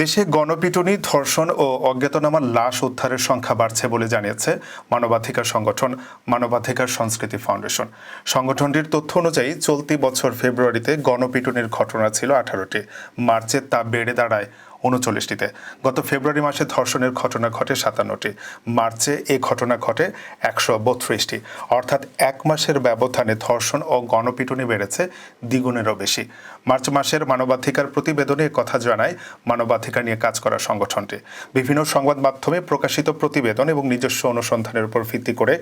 দেশে গণপিটুনি, ধর্ষণ ও অজ্ঞাতনামার লাশ উদ্ধারের সংখ্যা বাড়ছে বলে জানিয়েছে মানবাধিকার সংগঠন, মানবাধিকার সংস্কৃতি ফাউন্ডেশন। সংগঠনটির তথ্য অনুযায়ী, চলতি বছর ফেব্রুয়ারিতে গণপিটুনির ঘটনা ছিল আঠারোটি। মার্চে তা বেড়ে দাঁড়ায় উনচল্লিশটিতে। গত ফেব্রুয়ারি মাসে ধর্ষণের ঘটনা ঘটে সাতান্নটি। মার্চে এ ঘটনা ঘটে একশো বত্রিশটি। অর্থাৎ এক মাসের ব্যবধানে ধর্ষণ ও গণপিটুনি বেড়েছে দ্বিগুণেরও বেশি। মার্চ মাসের মানবাধিকার প্রতিবেদনে কথা জানায় মানবাধিকার নিয়ে কাজ করা সংগঠনটি। বিভিন্ন সংবাদ মাধ্যমে প্রকাশিত প্রতিবেদন এবং নিজস্ব অনুসন্ধানের উপর ভিত্তি করে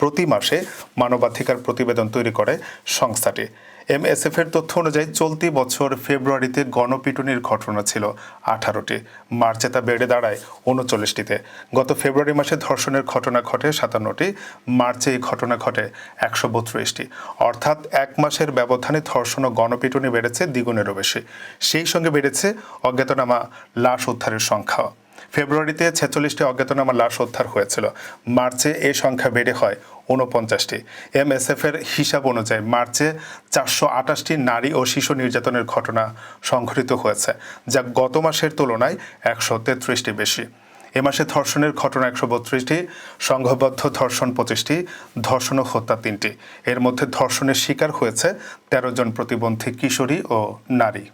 প্রতি মাসে মানবাধিকার প্রতিবেদন তৈরি করে সংস্থাটি। এমএসএফ এর তথ্য অনুযায়ী চলতি বছর ফেব্রুয়ারিতে গণপিটুনির ঘটনা ছিল আঠারোটি। মার্চে তা বেড়ে দাঁড়ায় উনচল্লিশটিতে। গত ফেব্রুয়ারি মাসে ধর্ষণের ঘটনা ঘটে সাতান্নটি। মার্চে এই ঘটনা ঘটে একশো বত্রিশটি। অর্থাৎ এক মাসের ব্যবধানে ধর্ষণ ও গণপিটুনি বেড়েছে দ্বিগুণেরও বেশি। সেই সঙ্গে বেড়েছে অজ্ঞাতনামা, লাশ উদ্ধারের সংখ্যা ফেব্রুয়ারিতে ছেচল্লিশটি অজ্ঞাতনামা লাশ উদ্ধার হয়েছিল। মার্চে এই সংখ্যা বেড়ে হয় ঊনপঞ্চাশটি। এমএসএফ এর হিসাব অনুযায়ী মার্চে চারশো আটাশটি নারী ও শিশু নির্যাতনের ঘটনা সংঘটিত হয়েছে, যা গত মাসের তুলনায় একশো তেত্রিশটি বেশি। এ মাসে ধর্ষণের ঘটনা একশো বত্রিশটি, সংঘবদ্ধ ধর্ষণ পঁচিশটি, ধর্ষণ ও হত্যা তিনটি। এর মধ্যে ধর্ষণের শিকার হয়েছে তেরো জন প্রতিবন্ধী কিশোরী ও নারী।